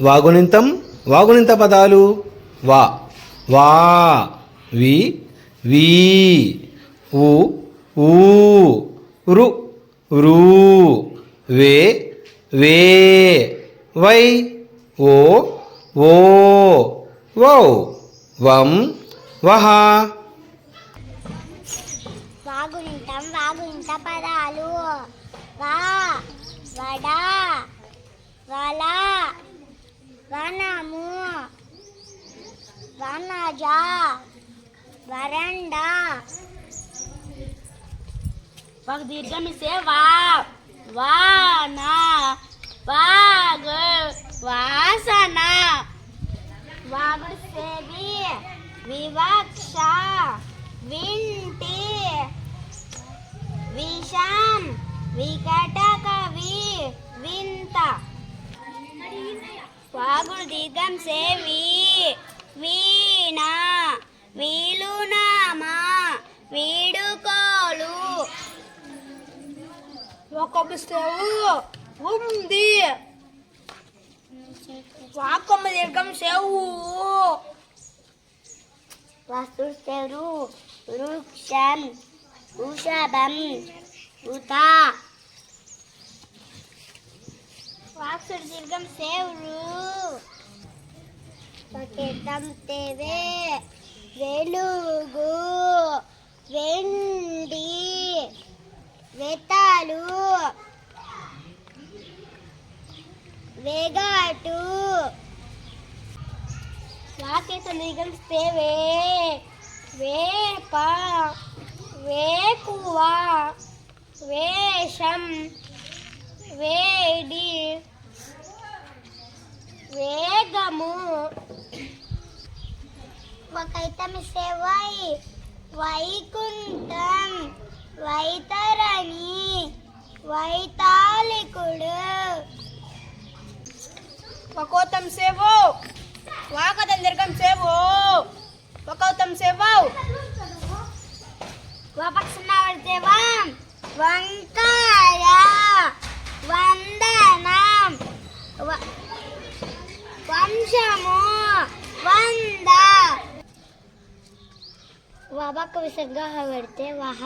వాగునింతం వాగునింత పదాలు. వా. వా. వి. వీ. ఉ ఊ. రు. రు. వే. వే. వై. ఓ. ఓ. వౌ. వం. వహ. వాగుంటాం వాగుంట పదాలు. వా. వడా. వలా. వనజ వరండా. వాగ్ దీర్ఘం ఇస్తే వా వాన వాగ్ వాసన వాగుడిస్తే వి వివక్ష వింటి విషం వికట కవి వింత. వాగుడు దీర్ఘం సేవి వీణ వీలునామా వీడుకోలు. ఒక్కొక్క సేవు ఉంది. వాకొమ్మ దీర్ఘం సేవు. వస్తుస్తరు వృక్షం వృషభం ఉత వాక్సుడు దీర్ఘం సేవులు. పకెటం తెవే వెలుగు వెండి వెతలు వెగాటు. వాకేత నిగం వేప వేకువ వేషం వేడి వేగము సేవై వైకుంఠం వైతరణి వైతాళికుడు. ఒక్కోతం సేవు వాకతం దీర్ఘం సేవు ఒక్కోతం సేవు. వపక్షణవర్దేవం వంకాయ వందనం వ- వంశము వంద వబక విసర్గ పెడితే వహ